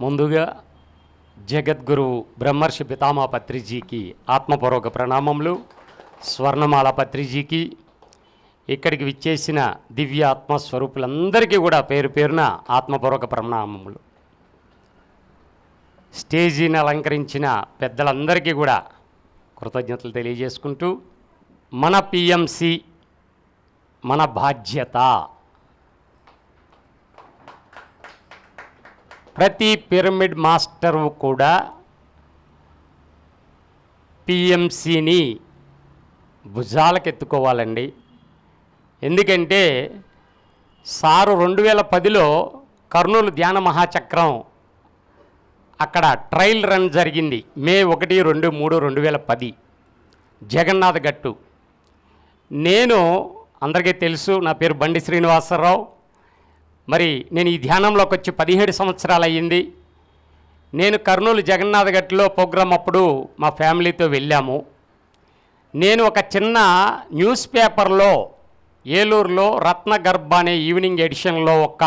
ముందుగా జగద్గురు బ్రహ్మర్షి పితామా పత్రిజీకి ఆత్మపూర్వక ప్రణామములు స్వర్ణమాల పత్రిజీకి ఇక్కడికి విచ్చేసిన దివ్య ఆత్మస్వరూపులందరికీ కూడా పేరు పేరున ఆత్మపూర్వక ప్రణామములు. స్టేజీని అలంకరించిన పెద్దలందరికీ కూడా కృతజ్ఞతలు తెలియజేసుకుంటూ మన పిఎంసి మన బాధ్యత. ప్రతి పిరమిడ్ మాస్టరు కూడా పిఎంసిని భుజాలకెత్తుకోవాలండి. ఎందుకంటే సారు రెండు వేల పదిలో కర్నూలు ధ్యాన మహాచక్రం అక్కడ ట్రయల్ రన్ జరిగింది. మే ఒకటి రెండు మూడు రెండు వేల పది జగన్నాథ్ గట్టు. నేను అందరికీ తెలుసు నా పేరు బండి శ్రీనివాసరావు. మరి నేను ఈ ధ్యానంలోకి వచ్చి పదిహేడు సంవత్సరాలు అయ్యింది. నేను కర్నూలు జగన్నాథ్గట్లో ప్రోగ్రాం అప్పుడు మా ఫ్యామిలీతో వెళ్ళాము. నేను ఒక చిన్న న్యూస్ పేపర్లో ఏలూరులో రత్నగర్భ అనే ఈవినింగ్ ఎడిషన్లో ఒక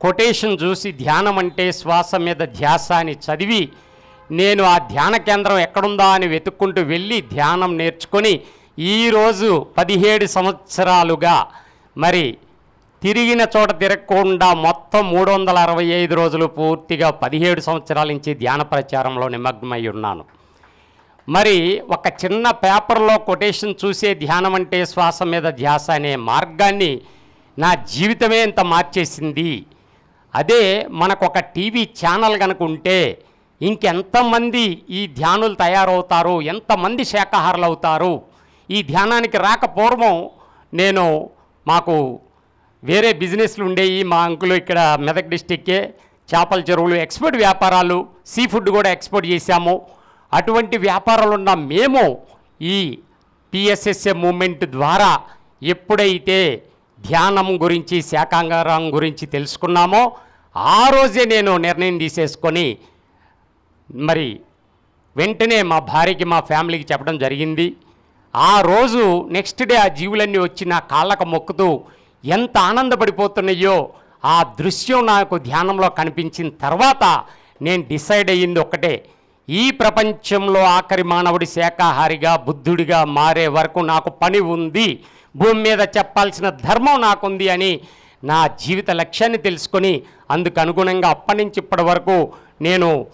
కొటేషన్ చూసి ధ్యానం అంటే శ్వాస మీద ధ్యాస అని చదివి నేను ఆ ధ్యాన కేంద్రం ఎక్కడుందా అని వెతుక్కుంటూ వెళ్ళి ధ్యానం నేర్చుకొని ఈరోజు పదిహేడు సంవత్సరాలుగా మరి తిరిగిన చోట తిరగకుండా మొత్తం మూడు వందల అరవై ఐదు రోజులు పూర్తిగా పదిహేడు సంవత్సరాల నుంచి ధ్యాన ప్రచారంలో నిమగ్నమై ఉన్నాను. మరి ఒక చిన్న పేపర్లో కొటేషన్ చూసే ధ్యానం అంటే శ్వాస మీద ధ్యాస అనే మార్గాన్ని నా జీవితమే ఇంత మార్చేసింది. అదే మనకు ఒక టీవీ ఛానల్ కనుక ఉంటే ఇంకెంతమంది ఈ ధ్యానులు తయారవుతారు? ఎంతమంది శాకాహారులు అవుతారు? ఈ ధ్యానానికి రాక పూర్వం నేను మాకు వేరే బిజినెస్లు ఉండేవి మా అంకులు ఇక్కడ మెదక్ డిస్టిక్కే. చేపల చెరువులు ఎక్స్పోర్ట్ వ్యాపారాలు సీ ఫుడ్ కూడా ఎక్స్పోర్ట్ చేశాము. అటువంటి వ్యాపారాలు ఉన్న మేము ఈ పిఎస్ఎస్ఏ మూమెంట్ ద్వారా ఎప్పుడైతే ధ్యానం గురించి శాకాంగారం గురించి తెలుసుకున్నామో ఆ రోజే నేను నిర్ణయం తీసేసుకొని మరి వెంటనే మా భార్యకి మా ఫ్యామిలీకి చెప్పడం జరిగింది. ఆ రోజు నెక్స్ట్ డే ఆ జీవులన్నీ వచ్చి నా కాళ్ళకు మొక్కుతూ ఎంత ఆనందపడిపోతున్నాయో ఆ దృశ్యం నాకు ధ్యానంలో కనిపించిన తర్వాత నేను డిసైడ్ అయ్యింది ఒక్కటే. ఈ ప్రపంచంలో ఆఖరి మానవుడి శాఖాహారిగా బుద్ధుడిగా మారే వరకు నాకు పని ఉంది. భూమి మీద చెప్పాల్సిన ధర్మం నాకుంది అని నా జీవిత లక్ష్యాన్ని తెలుసుకొని అందుకు అనుగుణంగా అప్పటి నుంచి ఇప్పటి వరకు నేను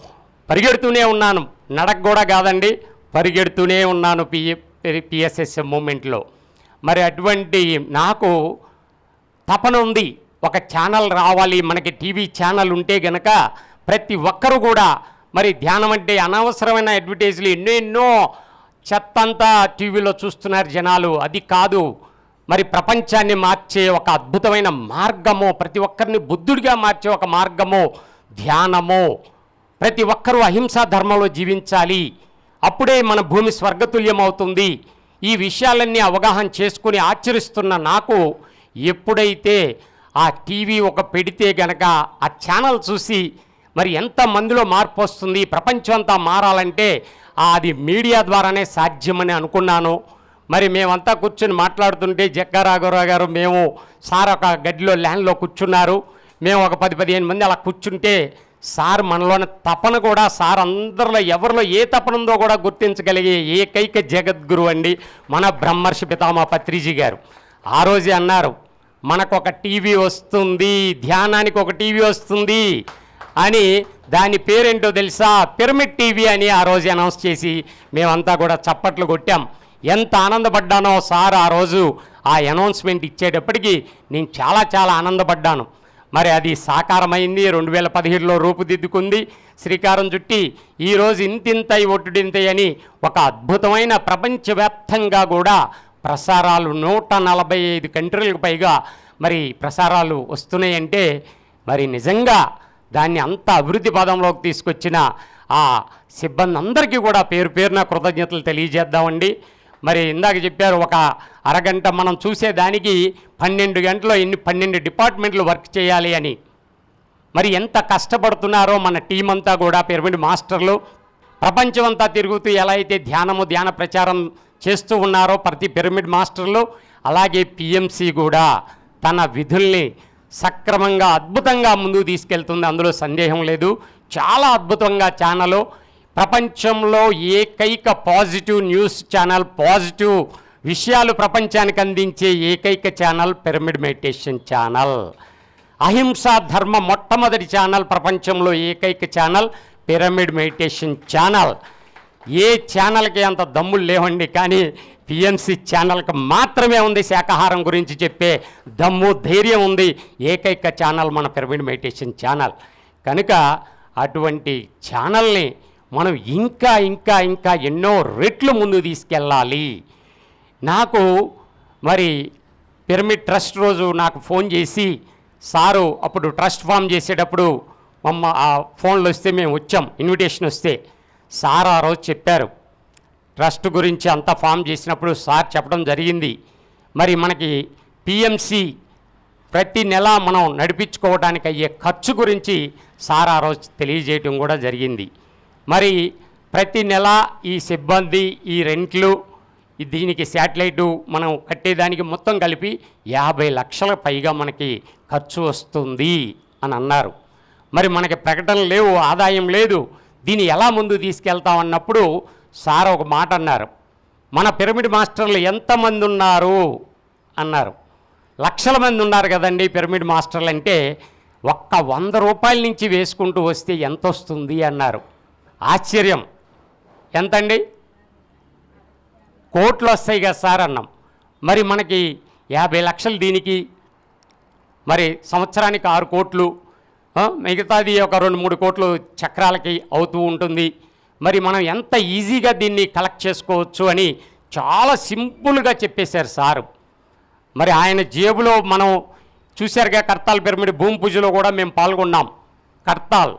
పరిగెడుతూనే ఉన్నాను. నడక కూడా కాదండి పరిగెడుతూనే ఉన్నాను పిఎ పిఎస్ఎస్ మూమెంట్లో మరి అటువంటి నాకు తపన ఉంది ఒక ఛానల్ రావాలి. మనకి టీవీ ఛానల్ ఉంటే గనక ప్రతి ఒక్కరు కూడా మరి ధ్యానం అంటే అనవసరమైన అడ్వర్టైజ్లు ఎన్నో ఎన్నో చెత్తంతా టీవీలో చూస్తున్నారు జనాలు. అది కాదు. మరి ప్రపంచాన్ని మార్చే ఒక అద్భుతమైన మార్గము ప్రతి ఒక్కరిని బుద్ధుడిగా మార్చే ఒక మార్గము ధ్యానము ప్రతి ఒక్కరూ అహింసా ధర్మంలో జీవించాలి. అప్పుడే మన భూమి స్వర్గతుల్యం అవుతుంది ఈ విషయాలన్నీ అవగాహన చేసుకుని ఆచరిస్తున్న నాకు ఎప్పుడైతే ఆ టీవీ ఒక పెడితే గనక ఆ ఛానల్ చూసి మరి ఎంత మందిలో మార్పు వస్తుంది ప్రపంచం అంతా మారాలంటే అది మీడియా ద్వారానే సాధ్యమని అనుకున్నాను. మరి మేమంతా కూర్చొని మాట్లాడుతుంటే జక్క రాఘవరావు గారు మేము సార్ ఒక గదిలో ల్యాండ్లో కూర్చున్నారు. మేము ఒక పది పదిహేను మంది అలా కూర్చుంటే సార్ మనలోని తపన కూడా సార్ అందరిలో ఎవరిలో ఏ తపన ఉందో కూడా గుర్తించగలిగే ఏకైక జగద్గురు అండి మన బ్రహ్మర్షి పితామా పత్రిజీ గారు. ఆ రోజే అన్నారు మనకు ఒక టీవీ వస్తుంది ధ్యానానికి ఒక టీవీ వస్తుంది అని దాని పేరేంటో తెలుసా? పిరమిడ్ టీవీ అని ఆ రోజు అనౌన్స్ చేసి మేమంతా కూడా చప్పట్లు కొట్టాం. ఎంత ఆనందపడ్డానో సార్ ఆ రోజు ఆ అనౌన్స్మెంట్ ఇచ్చేటప్పటికి నేను చాలా చాలా ఆనందపడ్డాను. మరి అది సాకారమైంది రెండు వేల పదిహేడులో రూపుదిద్దుకుంది శ్రీకారం చుట్టి ఈరోజు ఇంతింతై ఒట్టుడింతై అని ఒక అద్భుతమైన ప్రపంచవ్యాప్తంగా కూడా ప్రసారాలు నూట నలభై ఐదు కంట్రీలకు పైగా మరి ప్రసారాలు వస్తున్నాయంటే మరి నిజంగా దాన్ని అంత అభివృద్ధి పదంలోకి తీసుకొచ్చిన ఆ సిబ్బంది అందరికీ కూడా పేరు పేరున కృతజ్ఞతలు తెలియజేద్దామండి. మరి ఇందాక చెప్పారు ఒక అరగంట మనం చూసేదానికి పన్నెండు గంటలు ఎన్ని పన్నెండు డిపార్ట్మెంట్లు వర్క్ చేయాలి అని. మరి ఎంత కష్టపడుతున్నారో మన టీం అంతా కూడా పిరమిడ్ మాస్టర్లు. ప్రపంచమంతా తిరుగుతూ ఎలా అయితే ధ్యానము ధ్యాన ప్రచారం చేస్తూ ఉన్నారో ప్రతి పిరమిడ్ మాస్టర్లు అలాగే పిఎంసి కూడా తన విధుల్ని సక్రమంగా అద్భుతంగా ముందుకు తీసుకెళ్తుంది. అందులో సందేహం లేదు. చాలా అద్భుతంగా ఛానల్. ప్రపంచంలో ఏకైక పాజిటివ్ న్యూస్ ఛానల్ పాజిటివ్ విషయాలు ప్రపంచానికి అందించే ఏకైక ఛానల్ పిరమిడ్ మెడిటేషన్ ఛానల్. అహింసా ధర్మ మొట్టమొదటి ఛానల్ ప్రపంచంలో ఏకైక ఛానల్ పిరమిడ్ మెడిటేషన్ ఛానల్. ఏ ఛానల్కి అంత దమ్ములు లేవండి కానీ పిఎంసి ఛానల్కి మాత్రమే ఉంది శాకాహారం గురించి చెప్పే దమ్ము ధైర్యం ఉంది. ఏకైక ఛానల్ మన పిరమిడ్ మెడిటేషన్ ఛానల్. కనుక అటువంటి ఛానల్ని మనం ఇంకా ఇంకా ఇంకా ఎన్నో రెట్లు ముందు తీసుకెళ్ళాలి. నాకు మరి పిరమిడ్ ట్రస్ట్ రోజు నాకు ఫోన్ చేసి సారు అప్పుడు ట్రస్ట్ ఫామ్ చేసేటప్పుడు మమ్మ ఆ ఫోన్లు వస్తే మేము వచ్చాం ఇన్విటేషన్ వస్తే. సార్ ఆ రోజు చెప్పారు ట్రస్ట్ గురించి అంతా ఫామ్ చేసినప్పుడు సార్ చెప్పడం జరిగింది. మరి మనకి పిఎంసి ప్రతి నెల మనం నడిపించుకోవడానికి అయ్యే ఖర్చు గురించి సార్ ఆ రోజు తెలియజేయటం కూడా జరిగింది. మరి ప్రతి నెల ఈ సిబ్బంది ఈ రెంట్లు దీనికి శాటిలైటు మనం కట్టేదానికి మొత్తం కలిపి యాభై లక్షల పైగా మనకి ఖర్చు వస్తుంది అని అన్నారు. మరి మనకి ప్రకటన లేవు ఆదాయం లేదు. దీన్ని ఎలా ముందు తీసుకెళ్తామన్నప్పుడు సార్ ఒక మాట అన్నారు. మన పిరమిడ్ మాస్టర్లు ఎంతమంది ఉన్నారు? అన్నారు. లక్షల మంది ఉన్నారు కదండి పిరమిడ్ మాస్టర్లు అంటే ఒక్క వంద రూపాయల నుంచి వేసుకుంటూ వస్తే ఎంత వస్తుంది అన్నారు. ఆశ్చర్యం. ఎంతండి? కోట్లు వస్తాయి కదా సార్ అన్నాం. మరి మనకి యాభై లక్షలు దీనికి. మరి సంవత్సరానికి ఆరు కోట్లు. మిగతాది ఒక రెండు మూడు కోట్లు చక్రాలకి అవుతూ ఉంటుంది. మరి మనం ఎంత ఈజీగా దీన్ని కలెక్ట్ చేసుకోవచ్చు అని చాలా సింపుల్గా చెప్పేశారు సారు. మరి ఆయన జేబులో మనం చూశారుగా కర్తాల్ పిరమిడ్ భూమి పూజలో కూడా మేము పాల్గొన్నాం. కర్తాల్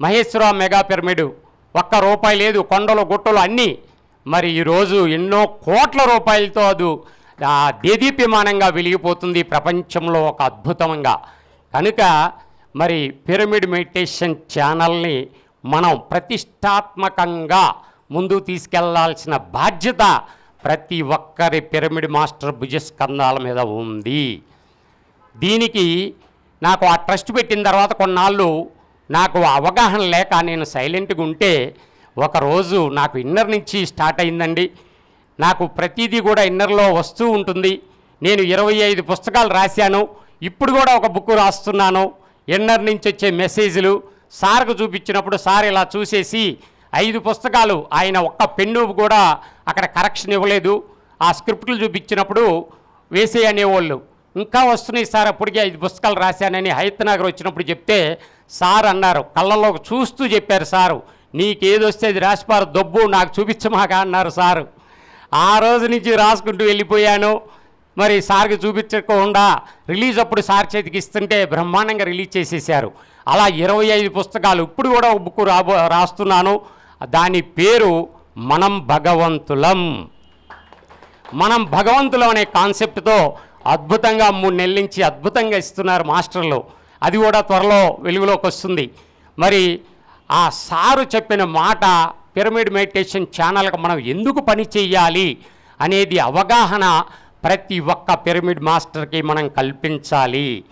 మహేశ్వర మెగా పిరమిడ్ ఒక్క రూపాయి లేదు కొండలు గుట్టలు అన్నీ. మరి ఈరోజు ఎన్నో కోట్ల రూపాయలతో అది దేదీప్యమానంగా వెలిగిపోతుంది ప్రపంచంలో ఒక అద్భుతంగా. కనుక మరి పిరమిడ్ మెడిటేషన్ ఛానల్ని మనం ప్రతిష్టాత్మకంగా ముందుకు తీసుకెళ్ళాల్సిన బాధ్యత ప్రతి ఒక్కరి పిరమిడ్ మాస్టర్ భుజస్కంధాల మీద ఉంది. దీనికి నాకు ఆ ట్రస్ట్ పెట్టిన తర్వాత కొన్నాళ్ళు నాకు అవగాహన లేక నేను సైలెంట్గా ఉంటే ఒకరోజు నాకు ఇన్నర్ నుంచి స్టార్ట్ అయిందండి. నాకు ప్రతిదీ కూడా ఇన్నర్లో వస్తూ ఉంటుంది. నేను ఇరవై ఐదు పుస్తకాలు రాశాను. ఇప్పుడు కూడా ఒక బుక్ రాస్తున్నాను. ఇన్నర్ నుంచి వచ్చే మెసేజ్లు సార్కు చూపించినప్పుడు సార్ ఇలా చూసేసి ఐదు పుస్తకాలు ఆయన ఒక్క పెన్ను కూడా అక్కడ కరెక్షన్ ఇవ్వలేదు. ఆ స్క్రిప్ట్లు చూపించినప్పుడు వేసే అనేవాళ్ళు. ఇంకా వస్తున్నాయి సార్ అప్పటికే ఐదు పుస్తకాలు రాశానని హైతనగర్ వచ్చినప్పుడు చెప్తే సార్ అన్నారు. కళ్ళల్లో చూస్తూ చెప్పారు సారు. నీకేదొస్తే అది రాసిపారు దొబ్బు నాకు చూపించమాక అన్నారు సారు. ఆ రోజు నుంచి రాసుకుంటూ వెళ్ళిపోయాను. మరి సార్కి చూపించకుండా రిలీజ్ అప్పుడు సార్ చేతికి ఇస్తుంటే బ్రహ్మాండంగా రిలీజ్ చేసేసారు అలా ఇరవై ఐదు పుస్తకాలు ఇప్పుడు కూడా ఒక బుక్ రాబో రాస్తున్నాను. దాని పేరు మనం భగవంతులం. మనం భగవంతులం అనే కాన్సెప్ట్తో అద్భుతంగా మూడు నెలల నుంచి అద్భుతంగా ఇస్తున్నారు మాస్టర్లు. అది కూడా త్వరలో వెలుగులోకి వస్తుంది. మరి ఆ సారు చెప్పిన మాట పిరమిడ్ మెడిటేషన్ ఛానల్కి మనం ఎందుకు పని చేయాలి అనేది అవగాహన ప్రతి ఒక్క పిరమిడ్ మాస్టర్కి మనం కల్పించాలి.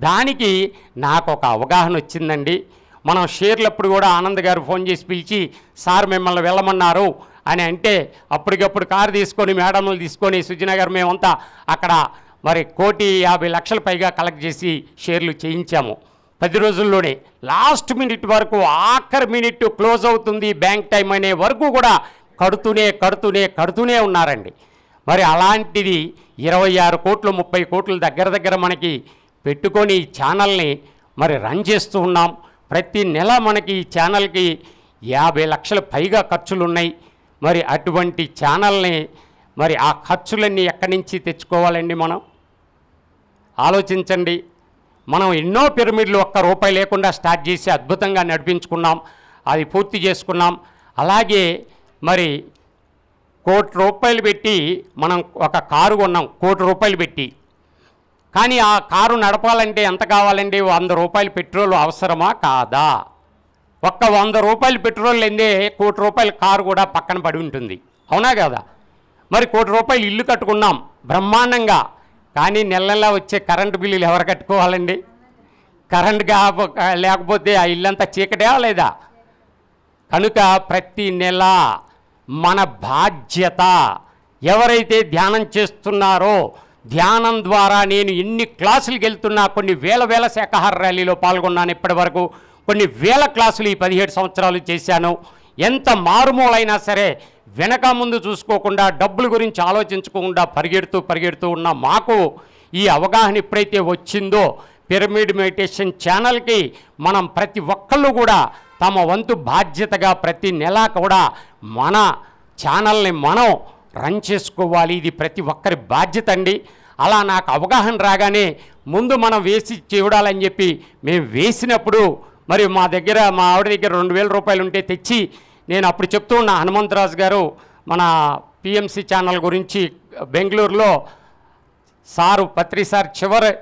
దానికి నాకు ఒక అవగాహన వచ్చిందండి. మనం షేర్లప్పుడు కూడా ఆనంద్ గారు ఫోన్ చేసి పిలిచి సార్ మిమ్మల్ని వెళ్ళమన్నారు. అని అంటే అప్పటికప్పుడు కారు తీసుకొని మేడంలు తీసుకొని సుజనగర్ మేమంతా అక్కడ మరి కోటి యాభై లక్షల పైగా కలెక్ట్ చేసి షేర్లు చేయించాము. పది రోజుల్లోనే. లాస్ట్ మినిట్ వరకు ఆఖరి మినిట్ క్లోజ్ అవుతుంది బ్యాంక్ టైం అనే వరకు కూడా కడుతూనే కడుతూనే కడుతూనే ఉన్నారండి. మరి అలాంటిది ఇరవై ఆరు కోట్లు ముప్పై కోట్ల దగ్గర దగ్గర మనకి పెట్టుకొని ఈ ఛానల్ని మరి రన్ చేస్తూ ఉన్నాం. ప్రతి నెల మనకి ఈ ఛానల్కి యాభై లక్షల పైగా ఖర్చులు ఉన్నాయి మరి అటువంటి ఛానల్ని మరి ఆ ఖర్చులన్నీ ఎక్కడి నుంచి తెచ్చుకోవాలండి మనం? ఆలోచించండి. మనం ఎన్నో పిరమిడ్లు ఒక్క రూపాయి లేకుండా స్టార్ట్ చేసి అద్భుతంగా నడిపించుకున్నాం. అది పూర్తి చేసుకున్నాం. అలాగే మరి కోటి రూపాయలు పెట్టి మనం ఒక కారు కొన్నాం కోటి రూపాయలు పెట్టి. కానీ ఆ కారు నడపాలంటే ఎంత కావాలండి? వంద రూపాయలు పెట్రోల్ అవసరమా? కాదా? ఒక్క వంద రూపాయలు పెట్రోల్ ఎందే కోటి రూపాయల కారు కూడా పక్కన పడి ఉంటుంది. అవునా కదా? మరి కోటి రూపాయలు ఇల్లు కట్టుకున్నాం బ్రహ్మాండంగా. కానీ నెల నెల వచ్చే కరెంటు బిల్లులు ఎవరు కట్టుకోవాలండి? కరెంట్ కాప లేకపోతే ఆ ఇల్లంతా చీకటా లేదా? కనుక ప్రతి నెల మన బాధ్యత. ఎవరైతే ధ్యానం చేస్తున్నారో ధ్యానం ద్వారా నేను ఎన్ని క్లాసులకు వెళ్తున్నా కొన్ని వేల వేల శాఖాహార ర్యాలీలో పాల్గొన్నాను ఇప్పటి వరకు కొన్ని వేల క్లాసులు ఈ పదిహేడు సంవత్సరాలు చేశాను. ఎంత మారుమూలైనా సరే వెనక ముందు చూసుకోకుండా డబ్బుల గురించి ఆలోచించకుండా పరిగెడుతూ పరిగెడుతూ ఉన్న మాకు ఈ అవగాహన ఎప్పుడైతే వచ్చిందో పిరమిడ్ మెడిటేషన్ ఛానల్కి మనం ప్రతి ఒక్కళ్ళు కూడా తమ వంతు బాధ్యతగా ప్రతి నెలా కూడా మన ఛానల్ని మనం రన్ చేసుకోవాలి. ఇది ప్రతి ఒక్కరి బాధ్యత అండి. అలా నాకు అవగాహన రాగానే ముందు మనం వేసి చూడాలని చెప్పి మేము వేసినప్పుడు మరి మా దగ్గర మా ఆవిడ దగ్గర రెండు వేల రూపాయలు ఉంటే తెచ్చి నేను అప్పుడు చెప్తూ ఉన్న హనుమంతరాజు గారు మన పిఎంసి ఛానల్ గురించి బెంగళూరులో సారు పత్రి సార్ చివరి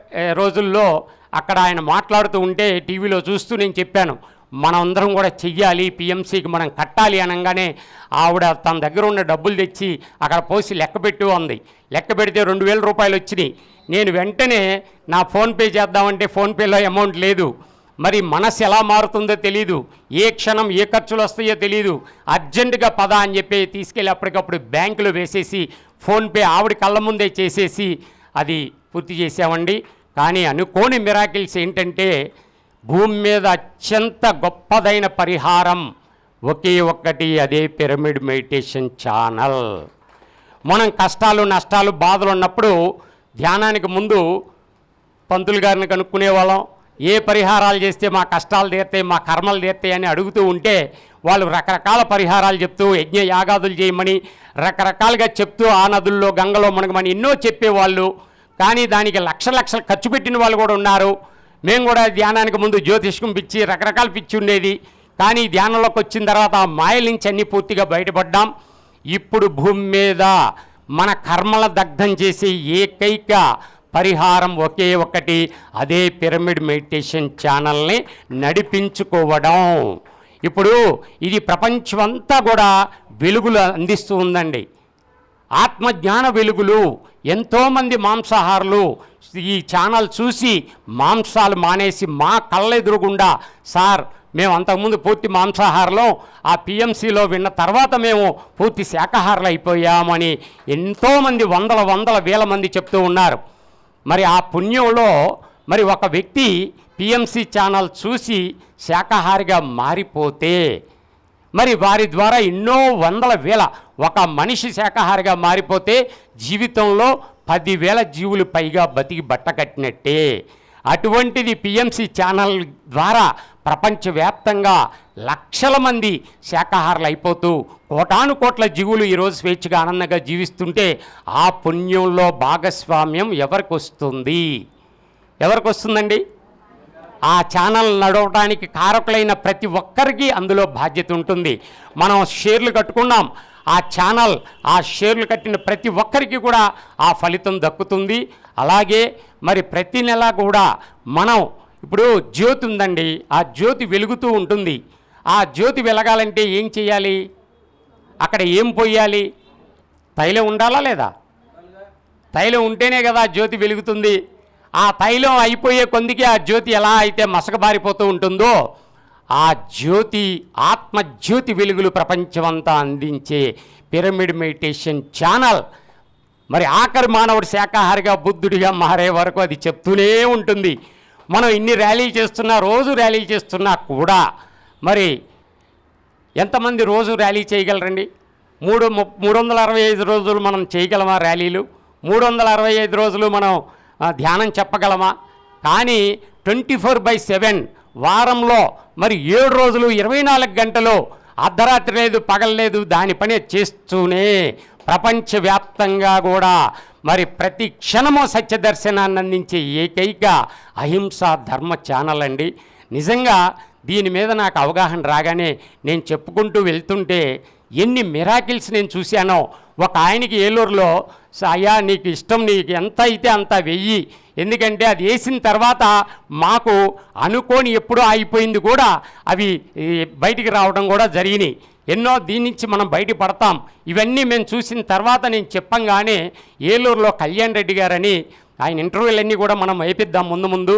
రోజుల్లో అక్కడ ఆయన మాట్లాడుతూ ఉంటే టీవీలో చూస్తూ నేను చెప్పాను మనందరం కూడా చెయ్యాలి పిఎంసీకి మనం కట్టాలి అనగానే ఆవిడ తన దగ్గర ఉన్న డబ్బులు తెచ్చి అక్కడ పోసి లెక్క పెట్టి ఉంది లెక్క పెడితే రెండు వేల రూపాయలు వచ్చినాయి. నేను వెంటనే నా ఫోన్పే చేద్దామంటే ఫోన్పేలో అమౌంట్ లేదు. మరి మనసు ఎలా మారుతుందో తెలియదు ఏ క్షణం ఏ ఖర్చులు వస్తాయో తెలియదు అర్జెంటుగా పద అని చెప్పి తీసుకెళ్ళి అప్పటికప్పుడు బ్యాంకులో వేసేసి ఫోన్పే ఆవిడ కళ్ళ ముందే చేసేసి అది పూర్తి చేసామండి కానీ అనుకోని మిరాకిల్స్ ఏంటంటే భూమి మీద అత్యంత గొప్పదైన పరిహారం ఒకే ఒక్కటి అదే పిరమిడ్ మెడిటేషన్ ఛానల్. మనం కష్టాలు నష్టాలు బాధలు ఉన్నప్పుడు ధ్యానానికి ముందు పంతులు గారిని కనుక్కునే వాళ్ళం ఏ పరిహారాలు చేస్తే మా కష్టాలు తీరుతాయి మా కర్మలు తీరుతాయి అని అడుగుతూ ఉంటే వాళ్ళు రకరకాల పరిహారాలు చెప్తూ యజ్ఞ యాగాదులు చేయమని రకరకాలుగా చెప్తూ ఆ నదుల్లో గంగలో మునగమని ఎన్నో చెప్పేవాళ్ళు. కానీ దానికి లక్ష లక్షలు ఖర్చు పెట్టిన వాళ్ళు కూడా ఉన్నారు. మేము కూడా ధ్యానానికి ముందు జ్యోతిష్కం పిచ్చి రకరకాల పిచ్చి ఉండేది. కానీ ధ్యానంలోకి వచ్చిన తర్వాత ఆ మాయల నుంచి అన్ని పూర్తిగా బయటపడ్డాం. ఇప్పుడు భూమి మీద మన కర్మల దగ్ధం చేసే ఏకైక పరిహారం ఒకే ఒకటి అదే పిరమిడ్ మెడిటేషన్ ఛానల్ని నడిపించుకోవడం. ఇప్పుడు ఇది ప్రపంచమంతా కూడా వెలుగులు అందిస్తూ ఉందండి. ఆత్మజ్ఞాన వెలుగులు ఎంతోమంది మాంసాహారులు ఈ ఛానల్ చూసి మాంసాలు మానేసి మా కళ్ళ ఎదురుగుండా సార్ మేము అంతకుముందు పూర్తి మాంసాహారలో ఆ పిఎంసిలో విన్న తర్వాత మేము పూర్తి శాకాహారులు అయిపోయామని ఎంతోమంది వందల వందల వేల మంది చెప్తూ ఉన్నారు. మరి ఆ పుణ్యంలో మరి ఒక వ్యక్తి పిఎంసి ఛానల్ చూసి శాకాహారిగా మారిపోతే మరి వారి ద్వారా ఎన్నో వందల వేల ఒక మనిషి శాకాహారిగా మారిపోతే జీవితంలో పదివేల జీవులు పైగా బతికి బట్టకట్టినట్టే అటువంటిది పిఎంసి ఛానల్ ద్వారా ప్రపంచవ్యాప్తంగా లక్షల మంది శాకాహారులు అయిపోతూ కోటాను కోట్ల జీవులు ఈరోజు స్వేచ్ఛగా ఆనందంగా జీవిస్తుంటే ఆ పుణ్యంలో భాగస్వామ్యం ఎవరికి వస్తుంది? ఎవరికి వస్తుందండి? ఆ ఛానల్ నడవడానికి కారకులైన ప్రతి ఒక్కరికి అందులో బాధ్యత ఉంటుంది. మనం షేర్లు కట్టుకున్నాం. ఆ ఛానల్ ఆ షేర్లు కట్టిన ప్రతి ఒక్కరికి కూడా ఆ ఫలితం దక్కుతుంది. అలాగే మరి ప్రతి నెల కూడా మనం ఇప్పుడు జ్యోతి ఉందండి. ఆ జ్యోతి వెలుగుతూ ఉంటుంది. ఆ జ్యోతి వెలగాలంటే ఏం చేయాలి? అక్కడ ఏం పోయాలి? తైలం ఉండాలా లేదా? తైలం ఉంటేనే కదా జ్యోతి వెలుగుతుంది. ఆ తైలం అయిపోయే కొందికి ఆ జ్యోతి ఎలా అయితే మసకబారిపోతూ ఉంటుందో ఆ జ్యోతి ఆత్మజ్యోతి వెలుగులు ప్రపంచమంతా అందించే పిరమిడ్ మెడిటేషన్ ఛానల్. మరి ఆఖరి మానవుడు శాకాహారిగా బుద్ధుడిగా మారే వరకు అది చెప్తూనే ఉంటుంది. మనం ఇన్ని ర్యాలీ చేస్తున్నా రోజు ర్యాలీ చేస్తున్నా కూడా మరి ఎంతమంది రోజు ర్యాలీ చేయగలరండి? మూడు ము- మూడు వందల అరవై ఐదు రోజులు మనం చేయగలమా ర్యాలీలు? మూడు వందల అరవై ఐదు రోజులు మనం ధ్యానం చెప్పగలమా? కానీ ట్వంటీ ఫోర్ బై సెవెన్ వారంలో మరి ఏడు రోజులు ఇరవై నాలుగు గంటలు అర్ధరాత్రి లేదు పగలలేదు దాని పని చేస్తూనే ప్రపంచవ్యాప్తంగా కూడా మరి ప్రతి క్షణము సత్యదర్శనాన్ని అందించే ఏకైక అహింసా ధర్మ ఛానల్ అండి. నిజంగా దీని మీద నాకు అవగాహన రాగానే నేను చెప్పుకుంటూ వెళ్తుంటే ఎన్ని మిరాకిల్స్ నేను చూశానో ఒక ఆయనకి ఏలూరులో అయ్యా నీకు ఇష్టం నీకు ఎంత అయితే అంత వెయ్యి. ఎందుకంటే అది వేసిన తర్వాత మాకు అనుకోని ఎప్పుడో అయిపోయింది కూడా అవి బయటికి రావడం కూడా జరిగినాయి. ఎన్నో దీని నుంచి మనం బయట పడతాం ఇవన్నీ మేము చూసిన తర్వాత నేను చెప్పంగానే ఏలూరులో కళ్యాణ్ రెడ్డి గారని ఆయన ఇంటర్వ్యూలన్నీ కూడా మనం వేపిద్దాం ముందు ముందు.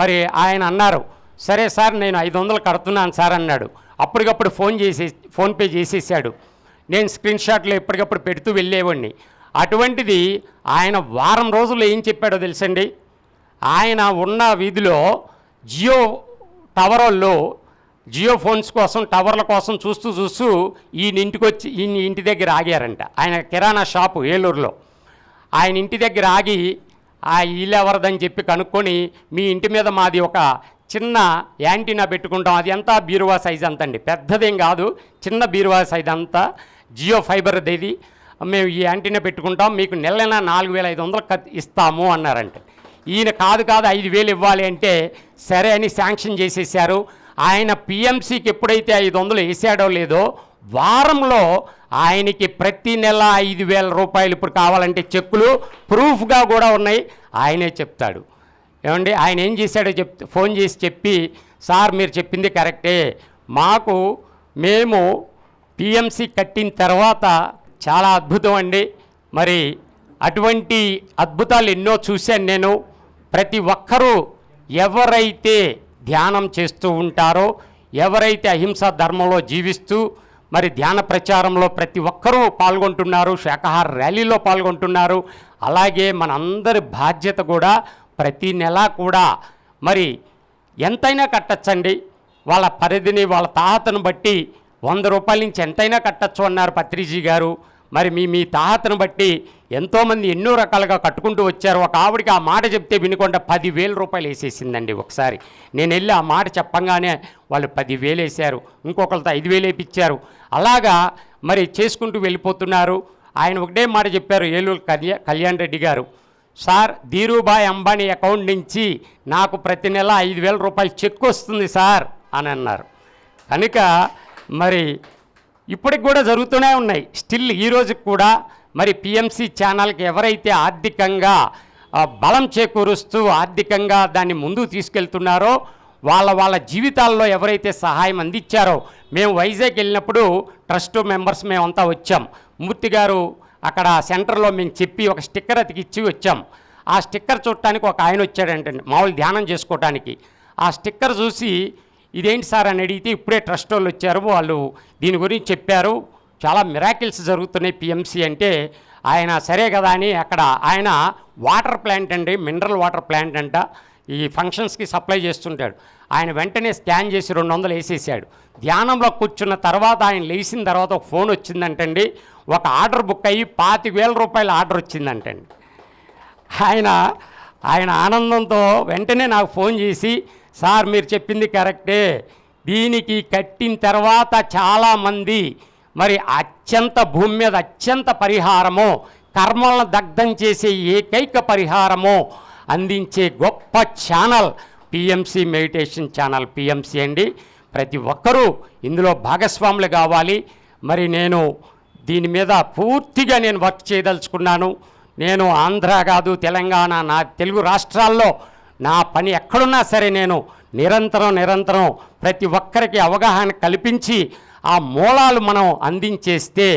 మరి ఆయన అన్నారు సరే సార్ నేను ఐదు వందలు కడుతున్నాను సార్ అన్నాడు. అప్పటికప్పుడు ఫోన్ చేసే ఫోన్పే చేసేసాడు. నేను స్క్రీన్ షాట్లు ఎప్పటికప్పుడు పెడుతూ వెళ్ళేవాడిని. అటువంటిది ఆయన వారం రోజులు ఏం చెప్పాడో తెలుసండి? ఆయన ఉన్న వీధిలో జియో టవర్లో జియో ఫోన్స్ కోసం టవర్ల కోసం చూస్తూ చూస్తూ ఈయన ఇంటికి వచ్చి ఈయన ఇంటి దగ్గర ఆగారంట. ఆయన కిరాణా షాపు ఏలూరులో. ఆయన ఇంటి దగ్గర ఆగి ఆ ఇల్లు ఎవరిదని చెప్పి కనుక్కొని మీ ఇంటి మీద మాది ఒక చిన్న యాంటీనా పెట్టుకుంటాం. అది ఎంత బీరువా సైజ్ అంత అండి పెద్దదేం కాదు చిన్న బీరువా సైజ్ అంతా జియో ఫైబర్ ఇది మేము ఈ యాంటీనా పెట్టుకుంటాం. మీకు నెల నాలుగు వేల ఐదు వందలు ఇస్తాము అన్నారంట. ఈయన కాదు కాదు ఐదు వేలు ఇవ్వాలి అంటే సరే అని శాంక్షన్ చేసేసారు ఆయన పిఎంసికి ఎప్పుడైతే ఐదు వందలు వేసాడో లేదో వారంలో ఆయనకి ప్రతి నెల ఐదు వేల రూపాయలు ఇప్పుడు కావాలంటే చెక్కులు ప్రూఫ్గా కూడా ఉన్నాయి. ఆయనే చెప్తాడు. ఏమండి? ఆయన ఏం చేశాడో చెప్ ఫోన్ చేసి చెప్పి సార్ మీరు చెప్పింది కరెక్టే. మాకు మేము పిఎంసి కట్టిన తర్వాత చాలా అద్భుతం అండి. మరి అటువంటి అద్భుతాలు ఎన్నో చూశాను నేను. ప్రతి ఒక్కరూ ఎవరైతే ధ్యానం చేస్తూ ఉంటారో ఎవరైతే అహింసా ధర్మంలో జీవిస్తూ మరి ధ్యాన ప్రచారంలో ప్రతి ఒక్కరూ పాల్గొంటున్నారు శాకాహార ర్యాలీలో పాల్గొంటున్నారు. అలాగే మనందరి బాధ్యత కూడా ప్రతి నెల కూడా మరి ఎంతైనా కట్టచ్చండి. వాళ్ళ పరిధిని వాళ్ళ తాహతను బట్టి వంద రూపాయల నుంచి ఎంతైనా కట్టచ్చు అన్నారు పత్రిజీ గారు. మరి మీ మీ తాహతను బట్టి ఎంతోమంది ఎన్నో రకాలుగా కట్టుకుంటూ వచ్చారు. ఒక ఆవిడకి ఆ మాట చెప్తే వినకుండా పదివేల రూపాయలు వేసేసిందండి ఒకసారి. నేను వెళ్ళి ఆ మాట చెప్పంగానే వాళ్ళు పదివేలు వేశారు. ఇంకొకరితో ఐదు వేలు వేపించారు అలాగా మరి చేసుకుంటూ వెళ్ళిపోతున్నారు. ఆయన ఒకటే మాట చెప్పారు ఏలూరు కళ్యా కళ్యాణ్ రెడ్డి గారు. సార్ ధీరుభాయ్ అంబానీ అకౌంట్ నుంచి నాకు ప్రతి నెల ఐదు వేల రూపాయలు చెక్ వస్తుంది సార్ అని అన్నారు. కనుక మరి ఇప్పటికి కూడా జరుగుతూనే ఉన్నాయి. స్టిల్ ఈ రోజుకి కూడా మరి పిఎంసి ఛానల్కి ఎవరైతే ఆర్థికంగా బలం చేకూరుస్తూ ఆర్థికంగా దాన్ని ముందుకు తీసుకెళ్తున్నారో వాళ్ళ వాళ్ళ జీవితాల్లో ఎవరైతే సహాయం అందించారో మేము వైజాగ్ వెళ్ళినప్పుడు ట్రస్ట్ మెంబర్స్ మేమంతా వచ్చాం. మూర్తి గారు అక్కడ సెంటర్లో మేము చెప్పి ఒక స్టిక్కర్ అతికిచ్చి వచ్చాం. ఆ స్టిక్కర్ చూడటానికి ఒక ఆయన వచ్చాడంటండి మామూలు ధ్యానం చేసుకోవటానికి. ఆ స్టిక్కర్ చూసి ఇదేంటి సార్ అని అడిగితే ఇప్పుడే ట్రస్ట్ వాళ్ళు వచ్చారు. వాళ్ళు దీని గురించి చెప్పారు. చాలా మిరాకిల్స్ జరుగుతున్నాయి పిఎంసీ అంటే. ఆయన సరే కదా అని అక్కడ ఆయన వాటర్ ప్లాంట్ అండి మినరల్ వాటర్ ప్లాంట్ అంట. ఈ ఫంక్షన్స్కి సప్లై చేస్తుంటాడు. ఆయన వెంటనే స్కాన్ చేసి రెండు వందలు వేసేసాడు. ధ్యానంలో కూర్చున్న తర్వాత ఆయన లేచిన తర్వాత ఒక ఫోన్ వచ్చిందంటండి. ఒక ఆర్డర్ బుక్ అయ్యి పాతి వేల రూపాయల ఆర్డర్ వచ్చిందంటండి. ఆయన ఆయన ఆనందంతో వెంటనే నాకు ఫోన్ చేసి సార్ మీరు చెప్పింది కరెక్టే. దీనికి కట్టిన తర్వాత చాలామంది మరి అత్యంత భూమి మీద అత్యంత పరిహారము కర్మలను దగ్ధం చేసే ఏకైక పరిహారము అందించే గొప్ప channel PMC meditation channel PMC అండి. ప్రతి ఒక్కరూ ఇందులో భాగస్వాములు కావాలి. మరి నేను దీని మీద పూర్తిగా నేను వర్క్ చేయదలుచుకున్నాను. నేను ఆంధ్ర కాదు తెలంగాణ నా తెలుగు రాష్ట్రాల్లో నా పని ఎక్కడున్నా సరే నేను నిరంతరం నిరంతరం ప్రతి ఒక్కరికి అవగాహన కల్పించి ఆ మూలాలు మనం అందించేస్తే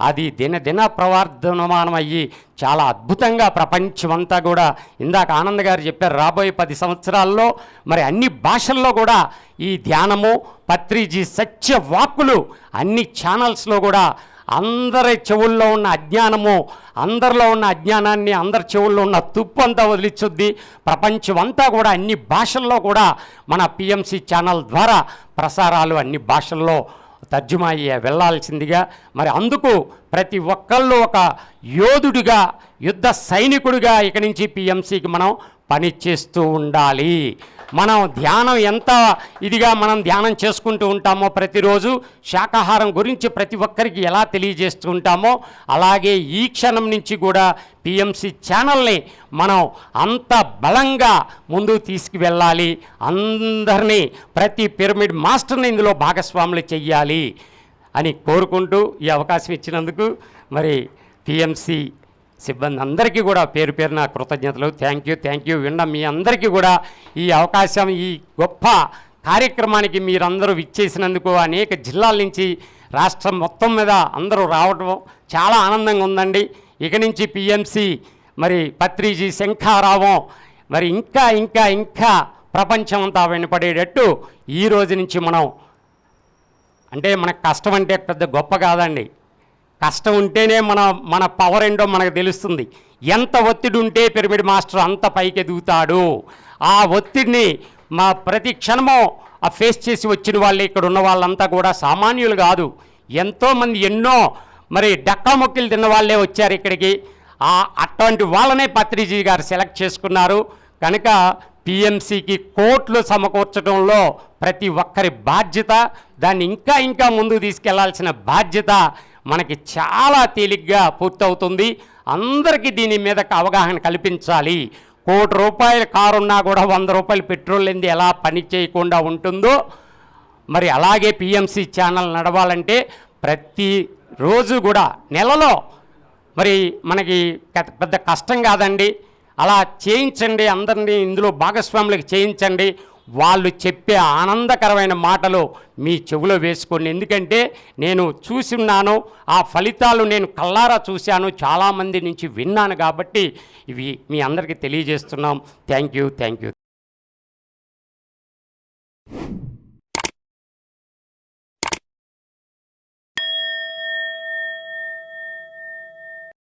అది దినదిన ప్రవర్ధనమానం అయ్యి చాలా అద్భుతంగా ప్రపంచమంతా కూడా ఇందాక ఆనంద్ గారు చెప్పారు రాబోయే పది సంవత్సరాల్లో మరి అన్ని భాషల్లో కూడా ఈ ధ్యానము పత్రిజీ సత్య వాక్కులు అన్ని ఛానల్స్లో కూడా అందరి చెవుల్లో ఉన్న అజ్ఞానము అందరిలో ఉన్న అజ్ఞానాన్ని అందరి చెవుల్లో ఉన్న తుప్పు అంతా వదిలిచ్చుద్ది. ప్రపంచం అంతా కూడా అన్ని భాషల్లో కూడా మన పిఎంసి ఛానల్ ద్వారా ప్రసారాలు అన్ని భాషల్లో తర్జుమా అయ్యే వెళ్ళాల్సిందిగా. మరి అందుకు ప్రతి ఒక్కళ్ళు ఒక యోధుడిగా యుద్ధ సైనికుడిగా ఇక నుంచి పిఎంసికి మనం పని చేస్తూ ఉండాలి. మనం ధ్యానం ఎంత ఇదిగా మనం ధ్యానం చేసుకుంటూ ఉంటామో ప్రతిరోజు శాకాహారం గురించి ప్రతి ఒక్కరికి ఎలా తెలియజేస్తూ ఉంటామో అలాగే ఈ క్షణం నుంచి కూడా పిఎంసి ఛానల్ని మనం అంత బలంగా ముందుకు తీసుకువెళ్ళాలి. అందరినీ ప్రతి పిరమిడ్ మాస్టర్ని ఇందులో భాగస్వాములు చెయ్యాలి అని కోరుకుంటూ ఈ అవకాశం ఇచ్చినందుకు మరి పిఎంసి సిబ్బంది అందరికీ కూడా పేరు పేరున కృతజ్ఞతలు. థ్యాంక్ యూ థ్యాంక్ యూ విన్న మీ అందరికీ కూడా ఈ అవకాశం ఈ గొప్ప కార్యక్రమానికి మీరందరూ విచ్చేసినందుకు అనేక జిల్లాల నుంచి రాష్ట్రం మొత్తం మీద అందరూ రావడం చాలా ఆనందంగా ఉందండి. ఇక నుంచి పిఎంసి మరి పత్రిజీ శంఖారావం మరి ఇంకా ఇంకా ఇంకా ప్రపంచం అంతా వినపడేటట్టు ఈ రోజు నుంచి మనం అంటే మనకు కష్టం అంటే పెద్ద గొప్ప కాదండి. కష్టం ఉంటేనే మన మన పవర్ ఏంటో మనకు తెలుస్తుంది. ఎంత ఒత్తిడి ఉంటే పిరమిడ్ మాస్టర్ అంత పైకి ఎదుగుతాడు. ఆ ఒత్తిడిని మా ప్రతి క్షణము ఆ ఫేస్ చేసి వచ్చిన వాళ్ళు ఇక్కడ ఉన్న వాళ్ళంతా కూడా సామాన్యులు కాదు. ఎంతోమంది ఎన్నో మరి డక్కామొక్కిలు తిన్న వాళ్ళే వచ్చారు ఇక్కడికి. ఆ అటువంటి వాళ్ళనే పత్రిజీ గారు సెలెక్ట్ చేసుకున్నారు. కనుక పిఎంసికి కోట్లు సమకూర్చడంలో ప్రతి ఒక్కరి బాధ్యత దాన్ని ఇంకా ఇంకా ముందుకు తీసుకెళ్ళాల్సిన బాధ్యత మనకి చాలా తేలిగ్గా పూర్తవుతుంది. అందరికీ దీని మీద అవగాహన కల్పించాలి. కోటి రూపాయల కారు ఉన్నా కూడా వంద రూపాయలు పెట్రోల్ లేనిది ఎలా పని చేయకుండా ఉంటుందో మరి అలాగే పిఎంసి ఛానల్ నడవాలంటే ప్రతి రోజు కూడా నెలలో మరి మనకి పెద్ద- పెద్ద కష్టం కాదండి. అలా చేయించండి అందరినీ ఇందులో భాగస్వాములకు చేయించండి. వాళ్ళు చెప్పే ఆనందకరమైన మాటలు మీ చెవిలో వేసుకోండి. ఎందుకంటే నేను చూసి ఉన్నాను ఆ ఫలితాలు నేను కల్లారా చూశాను చాలామంది నుంచి విన్నాను కాబట్టి ఇవి మీ అందరికీ తెలియజేస్తున్నాం. Thank you thank you.